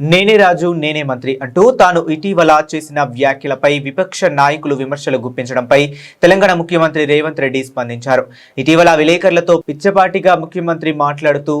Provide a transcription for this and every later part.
నేనే రాజు నేనే మంత్రి అంటూ తాను ఇటీవల చేసిన వ్యాఖ్యలపై విపక్ష నాయకులు విమర్శలు గుప్పించడంపై తెలంగాణ ముఖ్యమంత్రి రేవంత్ రెడ్డి స్పందించారు. ఇటీవల విలేకరులతో పిచ్చపాటిగా ముఖ్యమంత్రి మాట్లాడుతూ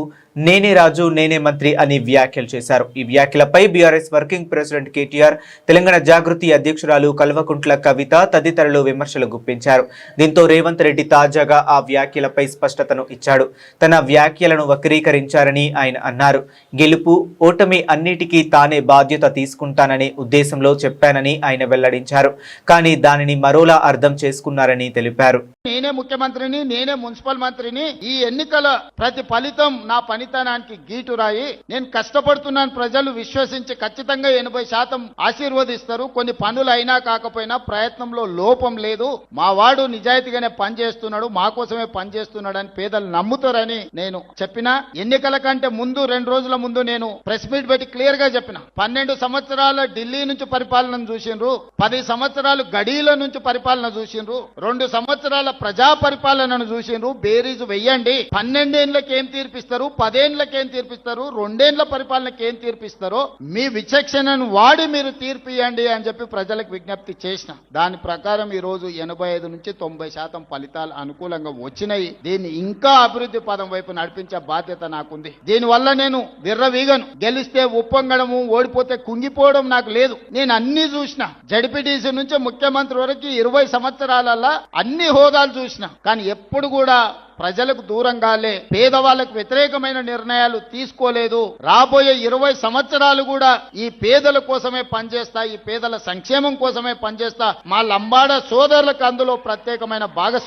నేనే రాజు నేనే మంత్రి అని వ్యాఖ్యలు చేశారు. ఈ వ్యాఖ్యలపై BRS working president KTR Telangana Jagruthi అధ్యక్షురాలు కల్వకుంట్ల కవిత తదితరులు విమర్శలు గుప్పించారు. దీంతో రేవంత్ రెడ్డి తాజాగా ఆ వ్యాఖ్యలపై స్పష్టతను ఇచ్చాడు. తన వ్యాఖ్యలను వక్రీకరించారని ఆయన అన్నారు. గెలుపు ఓటమి అన్నిటికీ తానే బాధ్యత తీసుకుంటాననే ఉద్దేశంలో చెప్పానని ఆయన వెల్లడించారు. కానీ దానిని మరోలా అర్థం చేసుకున్నారని తెలిపారు. నేనే ముఖ్యమంత్రిని నేనే మున్సిపల్ మంత్రిని ఈ ఎన్నికల ప్రతి ఫలితం నా పనితనానికి గీటురాయి నేను కష్టపడుతున్నాను ప్రజలు విశ్వసించి ఖచ్చితంగా ఎనభై శాతం ఆశీర్వదిస్తారు. కొన్ని పనులు అయినా కాకపోయినా ప్రయత్నంలో లోపం లేదు. మా వాడు నిజాయితీగానే పనిచేస్తున్నాడు. మా కోసమే పనిచేస్తున్నాడు అని పేదలు నమ్ముతారని నేను చెప్పిన. ఎన్నికల కంటే ముందు రెండు రోజుల ముందు నేను ప్రెస్ మీట్ పెట్టి క్లియర్గా చెప్పిన. పన్నెండు సంవత్సరాల ఢిల్లీ నుంచి పరిపాలన చూసిండ్రు. పది సంవత్సరాలు గడీల నుంచి పరిపాలన చూసిండ్రు. రెండు సంవత్సరాల ప్రజా పరిపాలనను చూసిండ్రు. బేరీజు వెయ్యండి. పన్నెండేళ్ళకి ఏం తీర్పిస్తారు? పది ఏం తీర్పిస్తారు? రెండేండ్ల పరిపాలనకి ఏం తీర్పిస్తారో మీ విచక్షణను వాడి మీరు తీర్పియండి అని చెప్పి ప్రజలకు విజ్ఞప్తి చేసిన. దాని ప్రకారం ఈ రోజు ఎనభై ఐదు నుంచి తొంభై శాతం ఫలితాలు అనుకూలంగా వచ్చినాయి. దీన్ని ఇంకా అభివృద్ధి పదం వైపు నడిపించే బాధ్యత నాకుంది. దీనివల్ల నేను విర్రవీగను. గెలిస్తే ఉప్పొంగడము ఓడిపోతే కుంగిపోవడం నాకు లేదు. నేను అన్ని చూసిన. జడిపిడిసి నుంచి ముఖ్యమంత్రి వరకు ఇరవై సంవత్సరాలలో అన్ని హోదాలు చూసిన. కానీ ఎప్పుడు కూడా ప్రజలకు దూరంగాలే. పేదవాళ్ళకు వ్యతిరేకమైన నిర్ణయాలు తీసుకోలేదు. రాబోయే ఇరవై సంవత్సరాలు కూడా ఈ పేదల కోసమే పనిచేస్తా ఈ పేదల సంక్షేమం కోసమే పనిచేస్తా మా లంబాడ సోదరులకు అందులో ప్రత్యేకమైన భాగస్వామ్యం